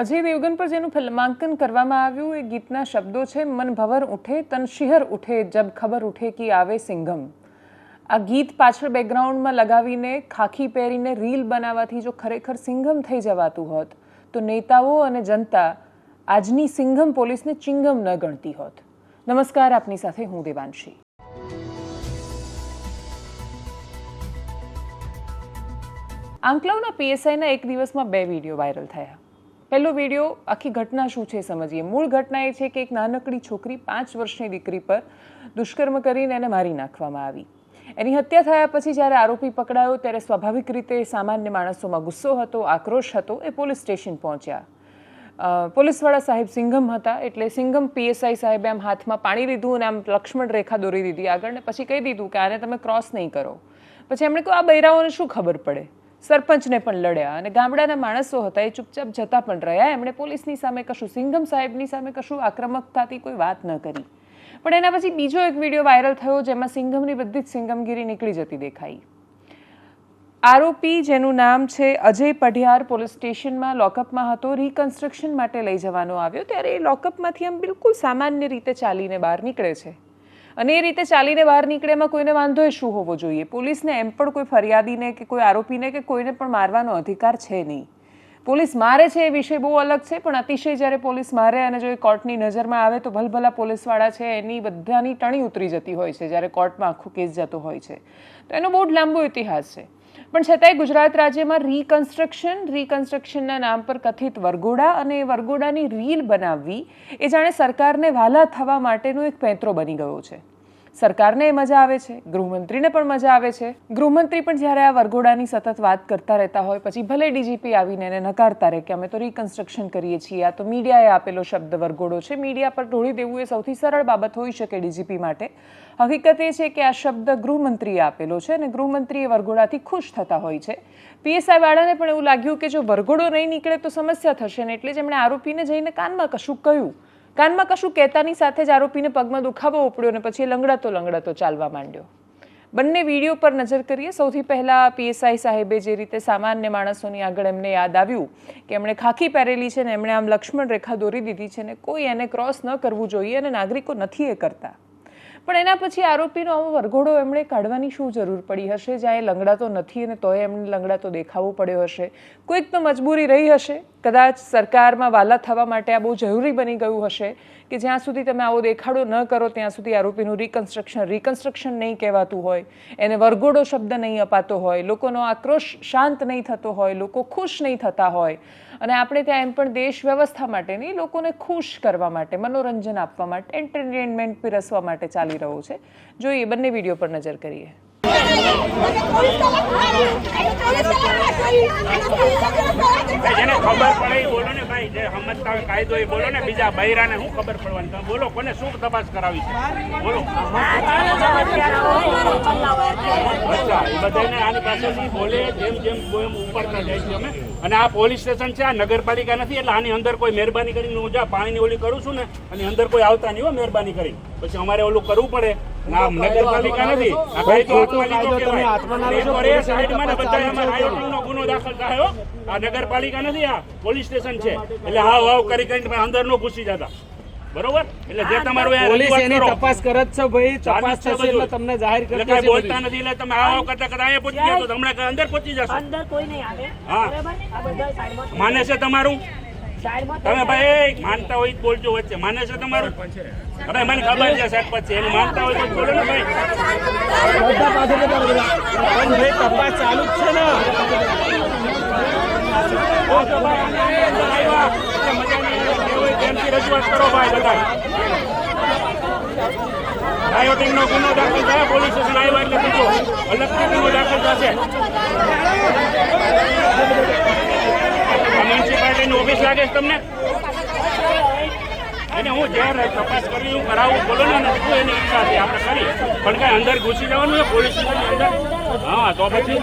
અજય દેવગન પર જેનું ફિલ્માંકન કરવામાં આવ્યું, એ ગીતના શબ્દો છે, મન ભવર ઉઠે, તન શિહર ઉઠે, જબ ખબર ઉઠે કે આવે સિંઘમ. આ ગીત પાછળ બેકગ્રાઉન્ડમાં લગાવીને ખાખી પહેરીને રીલ બનાવવાથી જો ખરેખર સિંઘમ થઈ જવાતું હોત, તો નેતાઓ અને જનતા આજની સિંઘમ પોલીસને ચિંગમ ન ગણતી હોત. નમસ્કાર, આપની સાથે હું દેવાંશી. આંકલાવના પીએસઆઈના એક દિવસમાં બે વીડિયો વાયરલ થયા. પહેલો વીડિયો, આખી ઘટના શું છે સમજીએ. મૂળ ઘટના એ છે કે એક નાનકડી છોકરી પાંચ વર્ષની દીકરી પર દુષ્કર્મ કરીને એને મારી નાખવામાં આવી. એની હત્યા થયા પછી જ્યારે આરોપી પકડાયો, ત્યારે સ્વાભાવિક રીતે સામાન્ય માણસોમાં ગુસ્સો હતો, આક્રોશ હતો, એ પોલીસ સ્ટેશન પહોંચ્યા. પોલીસવાળા સાહેબ સિંઘમ હતા, એટલે સિંઘમ પીએસઆઈ સાહેબે આમ હાથમાં પાણી લીધું અને આમ લક્ષ્મણ રેખા દોરી દીધી આગળ ને પછી કહી દીધું કે આને તમે ક્રોસ નહીં કરો. પછી એમણે કહ્યું, આ બૈરાઓને શું ખબર પડે? સરપંચને પણ લડ્યા અને ગામડાના માણસો હતા, એ ચૂપચાપ જતા પણ રહ્યા. એમણે પોલીસની સામે કશું સિંઘમ સાહેબની સામે કશું આક્રમકતાથી કોઈ વાત ન કરી. પણ એના પછી બીજો એક વીડિયો વાયરલ થયો, જેમાં સિંઘમની બધી જ સિંઘમગીરી નીકળી જતી દેખાઈ. આરોપી, જેનું નામ છે અજય પઢિયાર, પોલીસ સ્ટેશનમાં લોકઅપમાં હતો, રિકન્સ્ટ્રક્શન માટે લઈ જવાનો આવ્યો. ત્યારે એ લોકઅપમાંથી આમ બિલકુલ સામાન્ય રીતે ચાલીને બહાર નીકળે છે. અને એ રીતે ચાલીને બહાર નીકળે કોઈને વાંધો શું હોવો જોઈએ? પોલીસને એમ પણ કોઈ ફરિયાદીને કે કોઈ આરોપીને કે કોઈને પણ મારવાનો અધિકાર છે નહીં. પોલીસ મારે છે એ વિષય બહુ અલગ છે, પણ અતિશય જ્યારે પોલીસ મારે અને જો એ કોર્ટની નજરમાં આવે તો ભલભલા પોલીસવાળા છે, એની બધાની ટણી ઉતરી જતી હોય છે જ્યારે કોર્ટમાં આખું કેસ જતો હોય છે. તો એનો બહુ લાંબો ઇતિહાસ છે. પણ છતાંય ગુજરાત રાજ્યમાં રીકન્સ્ટ્રક્શન રીકન્સ્ટ્રક્શનના નામ પર કથિત વરઘોડા અને વરઘોડાની રીલ બનાવવી એ જાણે સરકારને વાલા થવા માટેનો એક પેંતરો બની ગયો છે. સરકારને મજા આવે છે, ગૃહમંત્રીને પણ મજા આવે છે. ગૃહમંત્રી પણ જ્યારે આ વરઘોડાની સતત વાત કરતા રહેતા હોય, પછી ભલે ડીજીપી આવીને એને નકારતા રહે કે અમે તો રિકન્સ્ટ્રક્શન કરીએ છીએ, આ તો મીડિયાએ આપેલો શબ્દ વરઘોડો છે. મીડિયા પર ઢોળી દેવું એ સૌથી સરળ બાબત હોઈ શકે ડીજીપી માટે. હકીકત એ છે કે આ શબ્દ ગૃહમંત્રીએ આપેલો છે અને ગૃહમંત્રી એ વરઘોડાથી ખુશ થતા હોય છે. પીએસઆઈ વાળાને પણ એવું લાગ્યું કે જો વરઘોડો નહીં નીકળે તો સમસ્યા થશે ને એટલે જ એમણે આરોપીને જઈને કાનમાં કશું કહ્યું. કાનમાં કશું કહેતાની સાથે જ આરોપીને પગમાં દુખાવો ઉપડ્યો અને પછી લંગડાતો લંગડાતો ચાલવા માંડ્યો. બંને વીડિયો પર નજર કરીએ, સૌથી પહેલાં પીએસઆઈ સાહેબે જે રીતે સામાન્ય માણસોની આગળ એમને યાદ આવ્યું કે એમણે ખાખી પહેરેલી છે ને એમણે આમ લક્ષ્મણ રેખા દોરી દીધી છે ને કોઈ એને ક્રોસ ન કરવું જોઈએ અને નાગરિકો નથી એ કરતા. પણ એના પછી આરોપીનો આવો વરઘોડો એમણે કાઢવાની શું જરૂર પડી હશે? જ્યાં એ લંગડાતો નથી અને તોય એમને લંગડાતો દેખાવો પડ્યો હશે. કોઈક તો મજબૂરી રહી હશે. કદાચ સરકારમાં વાલા થવા માટે આ બહુ જરૂરી બની ગયું હશે કે જ્યાં સુધી તમે આવો દેખાડો ન કરો, ત્યાં સુધી આરોપીનું રિકન્સ્ટ્રક્શન રિકન્સ્ટ્રક્શન નહીં કહેવાતું હોય. એને વરઘોડો શબ્દ નહીં અપાતો હોય. લોકોનો આક્રોશ શાંત નહીં થતો હોય. લોકો ખુશ નહીં થતા હોય. અને આપણે ત્યાં એમ પણ દેશ વ્યવસ્થા માટે નહીં લોકોને ખુશ કરવા માટે, મનોરંજન આપવા માટે એન્ટરટેનમેન્ટ પીરસવા માટે ચાલી રહ્યો છે. જોઈએ બંને વીડિયો પર નજર કરીએ. જેને ખબર પડે એ બોલો ને ભાઈ, જે સમજતા કાયદો એ બોલો ને, બીજા બૈરાને શું ખબર પડવાની? તમે બોલો, કોને શું તપાસ કરાવી બોલો. અચ્છા આની પાસેથી બોલે, જેમ જેમ કોઈ ઉપરતા જાય છે અમે અને આ પોલીસ સ્ટેશન છે, આ નગરપાલિકા નથી, એટલે આની અંદર કોઈ મહેરબાની કરીને હું જા પાણીની ઓલી કરું છું ને અને અંદર કોઈ આવતા નહીં હો મહેરબાની કરી પછી અમારે ઓલું કરવું પડે. ના નગરપાલિકા નથી. આ કાયદો હાથમાં લીધો કહેવાય. એક વાર એ સાઈડમાં ને બધા એમાં રાયોટિંગનો ગુનો દાખલ થાય આ નગરપાલિકા નથી આ પોલીસ સ્ટેશન છે. એટલે હાવ હાવ કરી કરીને અંદર નો ઘૂસી જતા. બરોબર? એટલે જે તમારું પોલીસ એની તપાસ કરે છે ભાઈ ચાલુ તપાસ છે થશે એટલે તમને જાહેર કરી કાંઈ બોલતા નથી એટલે તમે કરતા કરતા અહીંયા પહોંચી ગયા તો હમણાં અંદર પહોંચી જશો. અંદર કોઈ નહીં આવે હા. માને છે તમારું? તમે ભાઈ માનતા હોય બોલજો વચ્ચે. માને છે તમારું? હવે મને ખબર છે સાહેબ પછી. એનું માનતા હોય તો બોલો ને ભાઈ. તપાસ ચાલુ જ છે ને. રજૂઆત કરો ભાઈ બધા રાયોટિંગ નો ગુનો દાખલ થાય પોલીસ સ્ટેશન આવ્યા એટલે બીજો. અલગથી ગુનો દાખલ થશે. મ્યુનિસિપાલિટીની ઓફિસ લાગે છે તમને? એને હું જ્યારે તપાસ કરવી હું કરાવું. બોલો ને અને એની ઈચ્છા છે, આપણે કરી પણ કાંઈ અંદર ઘૂસી જવાનું છે, પોલીસ સ્ટેશનની અંદર? હા, તો પછી?